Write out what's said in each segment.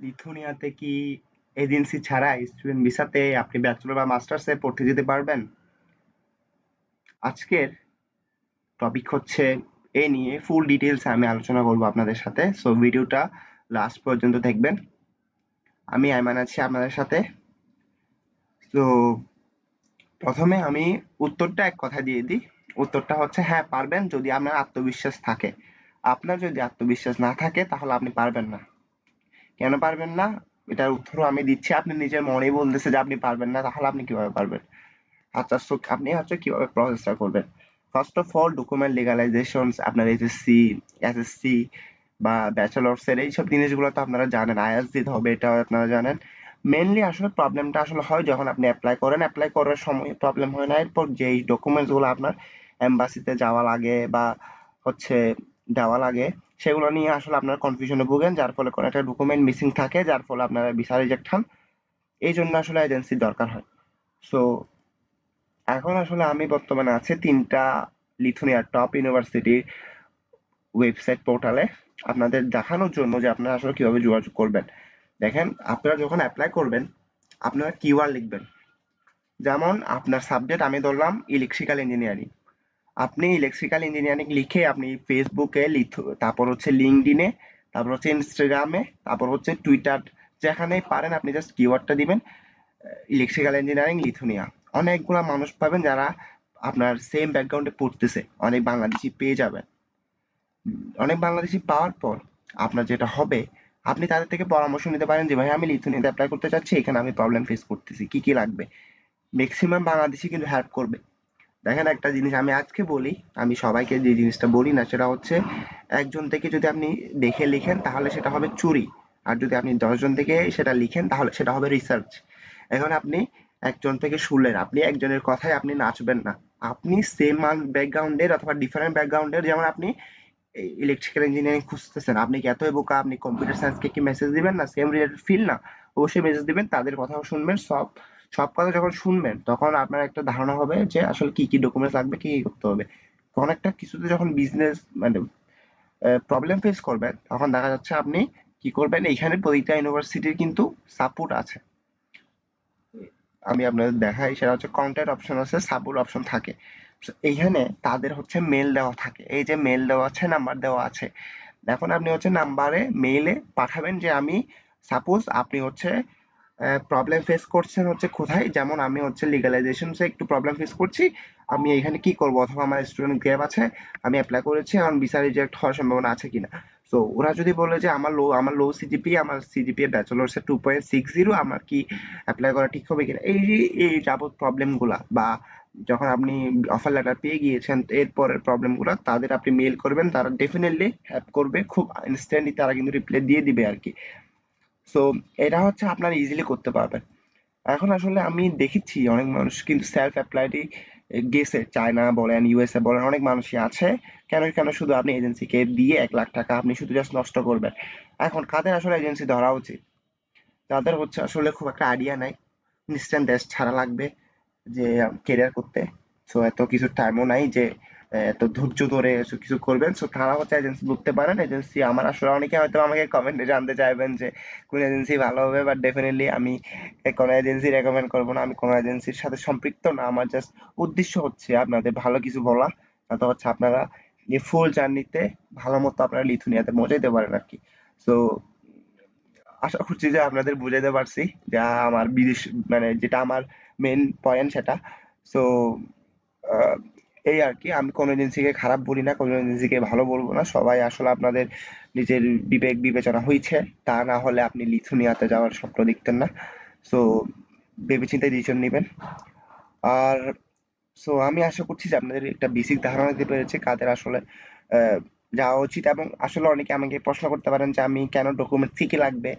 লিথুনিয়াতে কি এজেন্সি ছাড়া স্টুডেন্ট ভিসাতে আপনি ব্যাচেলর বা মাস্টার্সে পড়তে যেতে পারবেন? আজকের টপিক হচ্ছে এ নিয়ে ফুল ডিটেলস আমি আলোচনা করব আপনাদের সাথে। সো ভিডিওটা লাস্ট পর্যন্ত দেখবেন। আমি আইমান আছি আপনাদের সাথে। তো প্রথমে আমি উত্তরটা এক কথা দিয়ে দিই। উত্তরটা হচ্ছে হ্যাঁ পারবেন যদি আপনার আত্মবিশ্বাস থাকে। আপনার যদি আত্মবিশ্বাস না থাকে, তাহলে আপনি পারবেন না। কেন পারবেন না? এটার উত্তরও আমি দিচ্ছি। আপনি নিজের মনেই বলতেছে যে আপনি পারবেন না, তাহলে আপনি কীভাবে পারবেন? আচ্ছা আপনি হচ্ছে কীভাবে প্রসেসটা করবেন? First of all document legalization আপনার এইচএসসি এসএসসি বা ব্যাচেলর্স এর এইসব জিনিসগুলো তো আপনারা জানেন আইএস দিতে হবে, এটাও আপনারা জানেন। মেনলি আসলে প্রবলেমটা আসলে হয় যখন আপনি অ্যাপ্লাই করেন। অ্যাপ্লাই করার সময় প্রবলেম হয় না। এরপর যেই ডকুমেন্টসগুলো আপনার এম্বাসিতে যাওয়া লাগে বা হচ্ছে দেওয়া লাগে সেগুলো নিয়ে আসলে আপনার কনফিউশনে ভোগেন, যার ফলে কোনো একটা ডকুমেন্ট মিসিং থাকে, যার ফলে আপনারা ভিসা রিজেক্ট হন। এই জন্য আসলে এজেন্সির দরকার হয়। সো এখন আসলে আমি বর্তমানে আছে তিনটা লিথুনিয়ার টপ ইউনিভার্সিটি ওয়েবসাইট পোর্টালে আপনাদের দেখানোর জন্য যে আপনারা আসলে কীভাবে যোগাযোগ করবেন। দেখেন, আপনারা যখন অ্যাপ্লাই করবেন, আপনারা কিওয়ার্ড লিখবেন। যেমন, আপনার সাবজেক্ট আমি ধরলাম ইলেকট্রিক্যাল ইঞ্জিনিয়ারিং আপনি ইলেকট্রিক্যাল ইঞ্জিনিয়ারিং লিখে আপনি ফেসবুকে তারপর হচ্ছে লিঙ্কডিনে তারপর হচ্ছে ইনস্টাগ্রামে তারপর হচ্ছে টুইটার যেখানে পারেন আপনি জাস্ট কিওয়ার্ডটা দিবেন ইলেকট্রিক্যাল ইঞ্জিনিয়ারিং লিথুনিয়া অনেকগুলা মানুষ পাবেন যারা আপনার সেম ব্যাকগ্রাউন্ডে পড়তেছে, অনেক বাংলাদেশি পেয়ে যাবেন। অনেক বাংলাদেশি পাওয়ার পর আপনার যেটা হবে, আপনি তাদের থেকে পরামর্শ নিতে পারেন যে, ভাই, আমি লিথুনিয়াতে অ্যাপ্লাই করতে চাচ্ছি, এখানে আমি প্রবলেম ফেস করতেছি, কি কি লাগবে? ম্যাক্সিমাম বাংলাদেশি কিন্তু হেল্প করবে। দেখেন একটা জিনিস আমি আজকে বলি, আমি সবাইকে যে জিনিসটা বলি না, সেটা হচ্ছে একজন থেকে যদি আপনি দেখে লিখেন, তাহলে সেটা হবে চুরি। আর যদি আপনি দশজন থেকে সেটা লিখেন, তাহলে সেটা হবে রিসার্চ এখন আপনি একজন থেকে শুনলেন, আপনি একজনের কথায় আপনি নাচবেন না। আপনি সেম ব্যাকগ্রাউন্ডের অথবা ডিফারেন্ট ব্যাকগ্রাউন্ডের যেমন আপনি ইলেকট্রিক্যাল ইঞ্জিনিয়ারিং খুঁজতেছেন, আপনি কি এতই বোকা, আপনি কম্পিউটার সায়েন্সকে কি মেসেজ দিবেন না? সেম রিলেটেড ফিল না। অবশ্যই মেসেজ দিবেন, তাদের কথাও শুনবেন, সব সব কথা যখন শুনবেন, তখন আপনার একটা ধারণা হবে যে আসলে কি কি ডকুমেন্টস লাগবে, কি কি করতে হবে। তখন একটা কিছুতে যখন বিজনেস মানে প্রবলেম ফেস করবেন, তখন দেখা যাচ্ছে আপনি কি করবেন, এইখানে প্রতিটা ইউনিভার্সিটির কিন্তু সাপোর্ট আছে। আমি আপনাদের দেখাই, সেটা হচ্ছে কন্ট্যাক্ট অপশন আছে সাপোর্ট অপশন থাকে। এইখানে তাদের হচ্ছে মেল দেওয়া থাকে। এই যে মেল দেওয়া আছে নাম্বার দেওয়া আছে। এখন আপনি হচ্ছে নাম্বারে মেইলে পাঠাবেন যে আমি সাপোজ আপনি হচ্ছে প্রবলেম ফেস করছেন হচ্ছে কোথায়? যেমন আমি হচ্ছে লিগালাইজেশনসে একটু প্রবলেম ফেস করছি। আমি এখানে কি করব? অথবা আমার স্টুডেন্ট গ্যাপ আছে, আমি অ্যাপ্লাই করেছি, এখন ভিসা রিজেক্ট হওয়ার সম্ভাবনা আছে কিনা? সো ওরা যদি বলে যে আমার লো আমার লো সিজিপি আমার সিজিপি ব্যাচেলার্সে টু পয়েন্ট সিক্স জিরো আমার কি অ্যাপ্লাই করা ঠিক হবে কিনা? এই এই যাবত প্রবলেমগুলা বা যখন আপনি অফার লেটার পেয়ে গিয়েছেন, এরপরের প্রবলেমগুলো তাদের আপনি মেল করবেন, তারা ডেফিনেটলি হেল্প করবে, খুব ইনস্ট্যান্টলি তারা কিন্তু রিপ্লাই দিয়ে দিবে আর কি। সো এটা হচ্ছে আপনারা ইজিলি করতে পারবেন। এখন আসলে আমি দেখেছি অনেক মানুষ কিন্তু সেলফ অ্যাপ্লাইডই গেছে চায়না বলেন ইউএসএ বলেন, অনেক মানুষই আছে। কেন কেন শুধু আপনি এজেন্সিকে দিয়ে এক লাখ টাকা আপনি শুধু জাস্ট নষ্ট করবেন? এখন কাদের আসলে এজেন্সি ধরা উচিত? তাদের হচ্ছে আসলে খুব একটা আইডিয়া নাই। ইনস্ট্যান্ট দেশ ছাড়া লাগবে যে কেরিয়ার করতে। সো এত কিছু টাইমও নাই যে এত ধৈর্য ধরে কিছু করবেন। সো তারা হচ্ছে এজেন্সি বুঝতে পারেন এজেন্সি আমার আসলে অনেকে হয়তো আমাকে কমেন্টে জানতে চাইবেন যে, কোন এজেন্সি ভালো হবে? বাট ডেফিনেটলি আমি কোনো এজেন্সি রেকমেন্ড করব না। আমি কোনো এজেন্সির সাথে সম্পৃক্ত না। আমার জাস্ট উদ্দেশ্য হচ্ছে আপনাদের ভালো কিছু বলা। যাতে হচ্ছে আপনারা ফুল জার্নিতে ভালো মতো আপনারা লিথুনিয়াতে পৌঁছাইতে পারেন আর কি সো আশা করছি যে আপনাদের বুঝাইতে পারছি যা, আমার বিদেশ মানে যেটা আমার মেন পয়েন্ট সেটা। সো এই আর কি। আমি কোনো এজেন্সিকে খারাপ বলি না, কোনো এজেন্সিকে ভালো বলব না। সবাই আসলে আপনাদের নিজের বিবেক বিবেচনা হয়েছে তা না হলে আপনি লিথুনিয়াতে যাওয়ার স্বপ্ন দেখতেন না। সো ভেবেচিন্তে ডিসিশন নেবেন। আর সো আমি আশা করছি যে আপনাদের একটা বেসিক ধারণা দিতে পেরেছি কাদের আসলে যাওয়া উচিত এবং আসলে অনেকে আমাকে প্রশ্ন করতে পারেন যে আমি কেন ডকুমেন্ট কি কি লাগবে।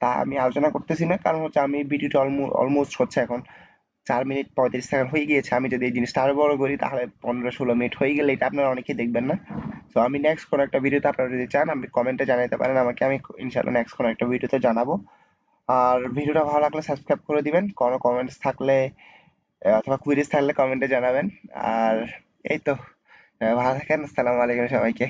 তা আমি আলোচনা করতেছি না। কারণ হচ্ছে আমি ভিডিওটা অলমোস্ট হচ্ছে এখন। চার মিনিট পঁয়ত্রিশ সেকেন্ড হয়ে গিয়েছে। আমি যদি এই জিনিসটা আরও বড় করি, তাহলে পনেরো ষোলো মিনিট হয়ে গেলে এটা আপনারা অনেকেই দেখবেন না। তো আমি নেক্সট কোনো একটা ভিডিওতে আপনারা যদি চান, আপনি কমেন্টে জানাতে পারেন, আমাকে আমি ইনশাল্লাহ নেক্সট কোনো একটা ভিডিওতে জানাব। আর ভিডিওটা ভালো লাগলে সাবস্ক্রাইব করে দিবেন। কোনো কমেন্টস থাকলে অথবা কুইরিজ থাকলে কমেন্টে জানাবেন। আর এই তো ভালো থাকেন, আসসালামু আলাইকুম সবাইকে।